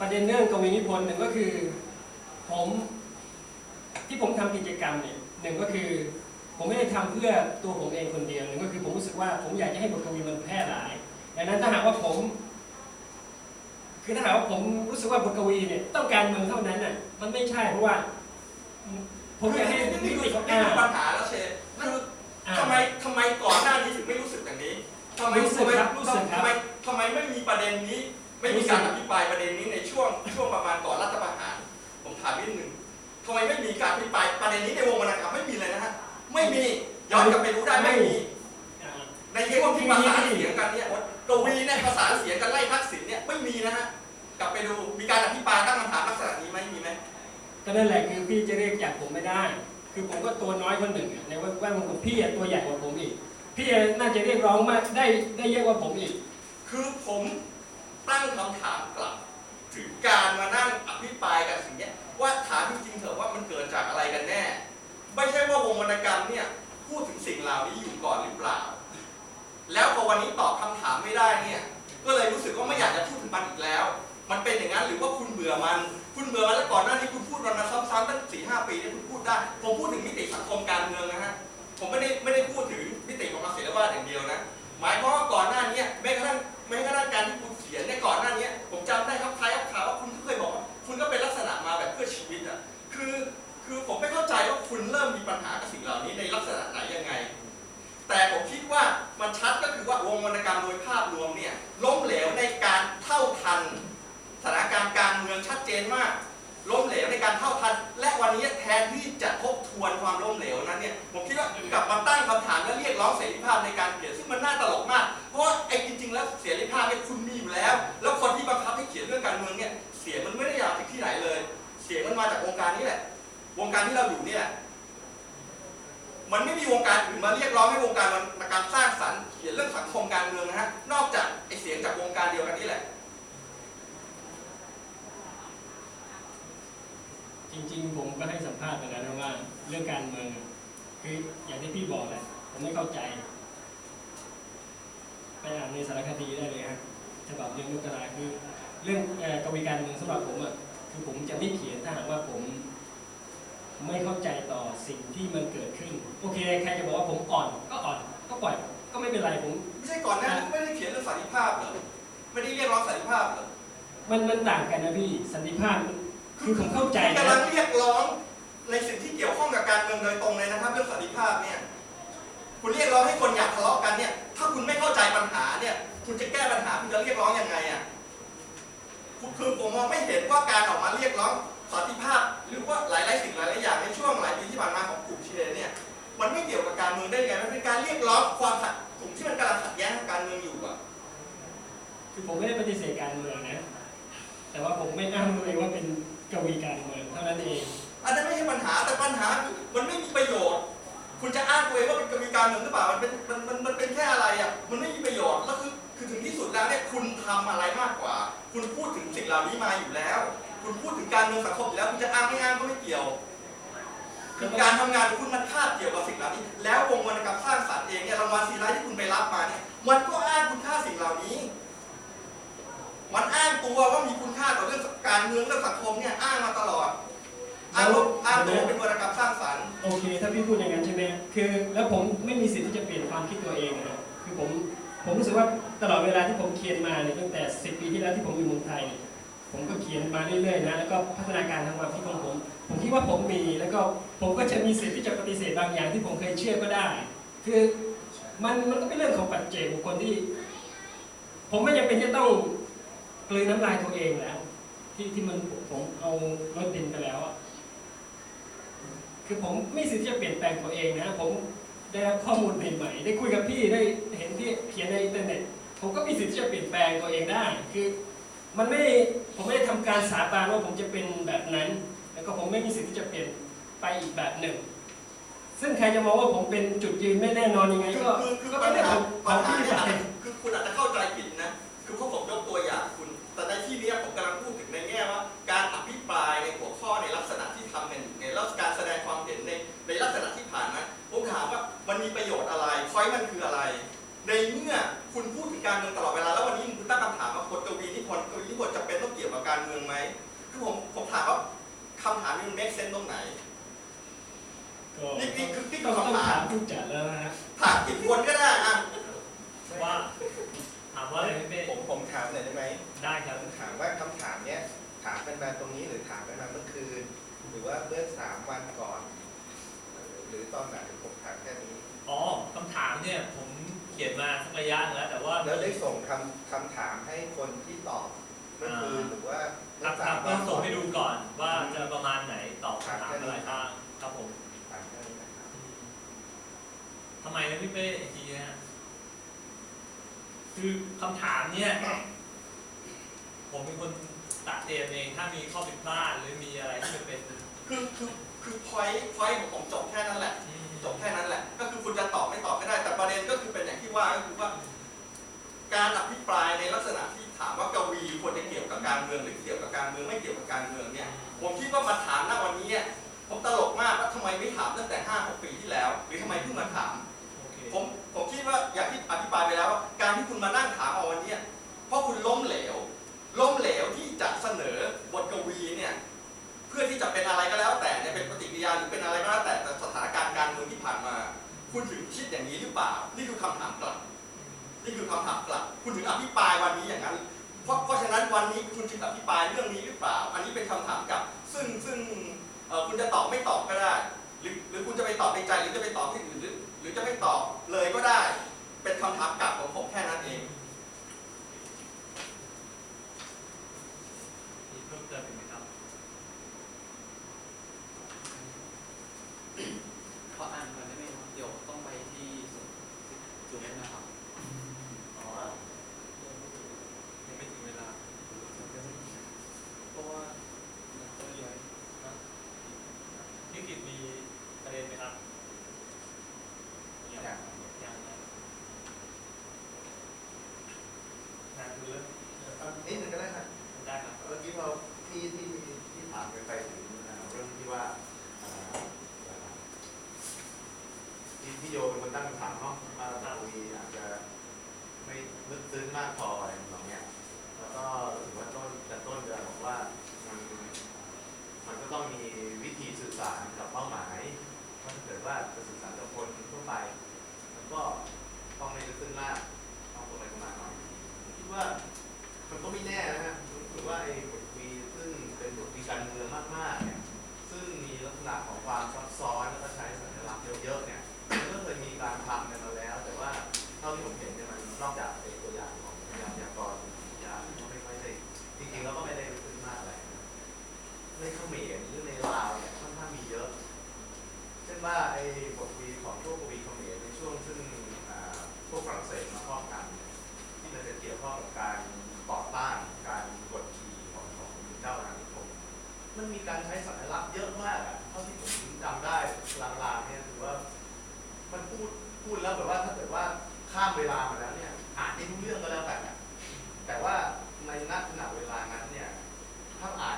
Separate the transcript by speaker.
Speaker 1: ประเด็นเรื่องกวีนิพนธ์หนึ่งก็คือผมที่ผมทำกิจกรรมเนี่ยหนึ่งก็คือ ผมไม่ได้ทำเพื่อตัวผมเองคนเดียวหนึ่งก็คือผมรู้สึกว่าผมอยากจะให้บทกวีมันแพร่หลายดังนั้นถ้าหากว่าผม คือถ้าหากว่าผมรู้สึกว่าบทกวีเนี่ยต้องการเมืองเท่านั้นน่ะมันไม่ใช่เพราะว่า ผมอยากให้
Speaker 2: นี่
Speaker 1: มิ
Speaker 2: คือ
Speaker 1: ติของ
Speaker 2: นี่
Speaker 1: อ่า
Speaker 2: คือปัญหาแล้วเชนคือ
Speaker 1: อ่า
Speaker 2: ทำไมทำไมก่อนหน้านี้ถึงไม่รู้สึกอย่างนี้ทำไม
Speaker 1: รู้สึกครับรู้สึกครับ
Speaker 2: ทำไมทำไมไม่มีประเด็นนี้ ไม่มีการอภิปรายประเด็นนี้ในช่วงช่วงประมาณก่อนรัฐประหาร ผมถามนิดหนึ่งทำไมไม่มีการอภิปรายประเด็นนี้ในวงวรรณกรรมไม่มีเลยนะฮะไม่มีย้อนกลับไปดูได้ไม่มี
Speaker 1: อ่า
Speaker 2: ในช่วงที่ประสานเสียงกันเนี่ยกวีเนี่ยประสานเสียงกันไล่ทักษิณเนี่ยไม่มีนะฮะกลับไปดูมีการอภิปรายตั้งคำถามลักษณะนี้ไหมมีไหม
Speaker 1: ก็นั่นแหละคือพี่จะเรียกจากผมไม่ได้ คือผมก็ตัวน้อยคนหนึ่งอะในแว่นของพี่อะตัวใหญ่กว่าผมอีก พี่น่าจะเรียกร้องมากได้ได้เยอะกว่าผมอีก
Speaker 2: คือผม ตั้งคำถามกลับ ถึงการมานั่งอภิปรายกันสิ่งนี้ว่าถามจริงๆเถอะว่ามันเกิดจากอะไรกันแน่ ไม่ใช่ว่าวงวรรณกรรมเนี่ยพูดถึงสิ่งเหล่านี้อยู่ก่อนหรือเปล่า แล้วพอวันนี้ตอบคำถามไม่ได้เนี่ย ก็เลยรู้สึกว่าไม่อยากจะพูดถึงมันอีกแล้ว มันเป็นอย่างนั้นหรือว่าคุณเบื่อมัน คุณเบื่อมันแล้วก่อนหน้านี้คุณพูดมันมาซ้ำๆตั้งสี่ห้าปีเนี่ยคุณพูดได้ ผมพูดถึงมิติสังคมการเมืองนะฮะ ผมไม่ได้ไม่ได้พูดถึงมิติของเกษตรวาสอย่างเดียวนะ หมายความว่าก่อนหน้านี้แม้กระทั่งแม้กระทั่งการที่คุณ ขียนในก่อนหน้านี้ผมจำได้ครับคล้ายกับข่าวว่าคุณก็เคยบอกว่าคุณก็เป็นลักษณะมาแบบเพื่อชีวิตอะคือคือผมไม่เข้าใจว่าคุณเริ่มมีปัญหากับสิ่งเหล่านี้ในลักษณะไหนยังไง แต่ผมคิดว่ามันชัดก็คือว่าวงวรรณกรรมโดยภาพรวมเนี่ยล้มเหลวในการเท่าทันสถานการณ์การเมืองชัดเจนมากล้มเหลวในการเท่าทัน และวันนี้แทนที่จะทบทวนความล้มเหลวนั้นเนี่ยผมคิดว่ากลับมาตั้งคำถามและเรียกร้องเสรีภาพในการเขียนซึ่งมันน่าตลกมาก เพราะว่าไอ้จริง ๆ แล้วเสรี การที่เราอยู่เนี่ย มันไม่มีวงการอื่นมาเรียกร้องให้วงการมันการสร้างสรรค์เขียนเรื่องสังคมการเมืองนะฮะ นอกจากไอเสียงจากวงการเดียวกันนี่แหละ
Speaker 1: จริงๆ ผมก็ให้สัมภาษณ์ไปแล้วนะว่าเรื่องการเมืองอะคืออย่างที่พี่บอกแหละผมไม่เข้าใจ ไปอ่านในสารคดีได้เลยครับฉบับเรื่องมุกราคือ เรื่องเอ่อกวีการเมืองสำหรับผมอะคือผมจะไม่เขียนถ้าหากว่าผม ไม่เข้าใจต่อสิ่งที่มันเกิดขึ้น โอเคใครจะบอกว่าผมอ่อนก็อ่อนก็ปล่อย ก็ไม่เป็นไรผม
Speaker 2: ไม่ใช่ก่อนหน้านี้ไม่ได้เขียนเรื่องสันติภาพเหรอไม่ได้เรียกร้องสันติภาพเหรอ
Speaker 1: มันมันต่างกันนะพี่สันติภาพมันคือผมเข้าใจ
Speaker 2: คุณ
Speaker 1: นะ
Speaker 2: กำลังเรียกร้องในสิ่งที่เกี่ยวข้องกับการเมืองโดยตรงเลยนะครับ เรื่องสันติภาพเนี่ยคุณเรียกร้องให้คนอยากทะเลาะกันเนี่ย ถ้าคุณไม่เข้าใจปัญหาเนี่ย คุณจะแก้ปัญหาคุณจะเรียกร้องยังไงอะคุณคือผมมองไม่เห็นว่าการออกมาเรียกร้อง สันติภาพหรือว่าหลายๆสิ่งหลายๆอย่างในช่วงหลายปีที่ผ่านมาของกลุ่มเชนเนี่ยมันไม่เกี่ยวกับการเมืองได้ไงมันเป็นการเรียกร้องความขัดกลุ่มที่มันกำลังขัดแย้งทางการเมืองอยู่อะ
Speaker 1: คือผมไม่ได้ปฏิเสธการเมืองนะ แต่ว่าผมไม่อ้างตัวเองว่าเป็นกวีการเมืองเท่านั้นเอง
Speaker 2: อันนั้นไม่ใช่ปัญหาแต่ปัญหาคือมันไม่มีประโยชน์ คุณจะอ้างตัวเองว่าเป็นกรรมการเมืองหรือเปล่ามันเป็นมันมันมันเป็นแค่อะไรอะมันไม่มีประโยชน์แล้วคือคือถึงที่สุดแล้วเนี่ยคุณทำอะไรมากกว่า คุณพูดถึงสิ่งเหล่านี้มาอยู่แล้ว คุณพูดถึงการเมืองสังคมอยู่แล้วคุณจะอ้างไม่อ้างก็ไม่เกี่ยวคือการทำงานของคุณมันคาบเกี่ยวกับสิ่งเหล่านี้ แล้ววงวรรณกรรมสร้างสรรค์เองเนี่ยรางวัลซีไรท์ที่คุณไปรับมาเนี่ยมันก็อ้างคุณค่าสิ่งเหล่านี้ มันอ้างตัวว่ามีคุณค่าต่อเรื่องการเมืองเรื่องสังคมเนี่ยอ้างมาตลอดอ้างว่าอ้างตัวเป็นวรรณกรรมสร้างสรรค์
Speaker 1: โอเค ถ้าพี่พูดอย่างนั้นใช่ไหมคือ แล้วผมไม่มีสิทธิ์ที่จะเปลี่ยนความคิดตัวเองนะคือผมผมรู้สึกว่าตลอดเวลาที่ผมเขียนมาเนี่ยตั้งแต่10ปีที่แล้วที่ผมอยู่เมืองไทยเนี่ยผมก็เขียนมาเรื่อยๆนะแล้วก็พัฒนาการทางความคิดของผม ผมคิดว่าผมมี แล้วก็ผมก็จะมีสิทธิ์ที่จะปฏิเสธบางอย่างที่ผมเคยเชื่อก็ได้ คือมันมันก็เป็นเรื่องของปัจเจกบุคคลที่ ผมไม่จำเป็นจะต้องกลืนน้ำลายตัวเองแล้ว ที่ที่มันผมเอารถดินไปแล้วอะคือผมไม่สิทธิ์ที่จะเปลี่ยนแปลงตัวเองนะ ผมได้รับข้อมูลใหม่ๆได้คุยกับพี่ได้เห็นที่เขียนในอินเทอร์เน็ต ผมก็มีสิทธิ์ที่จะเปลี่ยนแปลงตัวเองได้ คือ มันไม่ผมไม่ได้ทำการสาบานว่าผมจะเป็นแบบนั้น แล้วก็ผมไม่มีสิทธิ์ที่จะเปลี่ยนไปอีกแบบหนึ่ง ซึ่งใครจะมองว่าผมเป็นจุดยืนไม่แน่นอนยังไง
Speaker 2: คือ
Speaker 1: ก็
Speaker 2: คือคือ
Speaker 1: ก็
Speaker 2: ปั
Speaker 1: เป็น
Speaker 2: ญ
Speaker 1: เรื่อง
Speaker 2: หา
Speaker 1: ของข
Speaker 2: ปั
Speaker 1: อ
Speaker 2: ญ
Speaker 1: ง
Speaker 2: หา
Speaker 1: พี่
Speaker 2: เนี่ย
Speaker 1: ไป
Speaker 2: คือคือคุณอาจจะเข้าใจผิดนะ คือเขาผม นี้มัน make sense ตรงไหน
Speaker 1: ก็
Speaker 2: นี่นี่คือนี่คื
Speaker 1: ต้อ
Speaker 2: อง
Speaker 1: ต้อง
Speaker 2: คำถา
Speaker 1: ถามมผู้จัดแล้วนะฮะ
Speaker 2: ถามกี่คนก็ได้อะ
Speaker 3: ว่าถามว่าอะไรพี่เป้
Speaker 4: ผมผมถามหน่อยได้ไหม
Speaker 3: ได้ครับ
Speaker 4: ผมถามว่าคำถามเนี้ยถามกันมาตรงนี้หรือถามกันมาเมื่อคืน หรือว่าเมื่อสามวันก่อน หรือตอนไหนผมถามแค่นี้
Speaker 3: อ๋อคำถามเนี่ยผมเขียนมาสักระยะหนึ่งแล้ว แต่ว่า
Speaker 4: แล้วได้ส่งคำคำถามให้คนที่ตอบเมื่อคืนหรือว่า
Speaker 3: ค
Speaker 4: เมื่
Speaker 3: รั
Speaker 4: อบ
Speaker 3: ค
Speaker 4: สา
Speaker 3: รั
Speaker 4: ม
Speaker 3: บ
Speaker 4: วั
Speaker 3: ต้
Speaker 4: น
Speaker 3: องส่งให้ดูก่อนว่าจะประมาณไหนตอบคำถาม
Speaker 4: ครับ
Speaker 3: อะไรบ้างครับผม
Speaker 4: ถามแค่นี้นะครับ
Speaker 3: ทำ ไมนะพี่เป้อีกทีนะฮะคือคำถามเนี่ย ผมเป็นคนตัดเตรียมเองถ้ามีข้อผิดพลาดหรือมีอะไรที่มันเป็น
Speaker 2: คือคือคือ point point ของผมจบแค่นั้นแหละ
Speaker 3: อืม
Speaker 2: จบแค่นั้นแหละ ก็คือคุณจะตอบไม่ตอบก็ได้แต่ประเด็นก็คือเป็นอย่างที่ว่าก็คือว่า นี่คือคำถามกลับ นี่คือคำถามกลับ คุณถึงอภิปรายวันนี้อย่างนั้น เพราะเพราะฉะนั้นวันนี้คุณจึงอภิปรายเรื่องนี้หรือเปล่า อันนี้เป็นคำถามกลับ ซึ่งซึ่งเอ่อคุณจะตอบไม่ตอบก็ได้ หรือหรือคุณจะไปตอบในใจหรือจะไปตอบที่อื่นหรือหรือจะไม่ตอบเลยก็ได้ เป็นคำถามกลับของผมแค่นั้นเอง
Speaker 3: มีเพิ่มเติมอีกไหมครับ
Speaker 5: ขออ่านก่อนได้ไหมครับเดี๋ยวต้องไปที่ศูนย์นะครับ
Speaker 3: อ๋อยังไม่ถึงเวลา
Speaker 5: เพราะว่ามันก็เยอะ
Speaker 3: นิกิตมีประเด็นไหมครับยัง
Speaker 4: อย่าง
Speaker 3: ยังนะ งานคือเรื่อง
Speaker 4: นิดนึงก็ได้ครับ
Speaker 3: ได้ครับ
Speaker 6: เมื่อกี้เราที่ที่ที่ถามไปไปถึงเรื่องที่ว่าที่พี่โยเป็นคนตั้งคำถามเนาะว่าตาบคุยอาจจะไม่ลึกซึ้งมากพออะไร มันมีการใช้สัญลักษณ์เยอะมากอะเท่าที่ผมจำได้ลางๆเนี่ยถือว่ามันพูดพูดแล้วแบบว่าถ้าเกิดว่าข้ามเวลามาแล้วเนี่ยอ่านได้ทุกเรื่องก็แล้วแต่แต่ว่าในนักขณะเวลานั้นเนี่ยถ้าอ่าน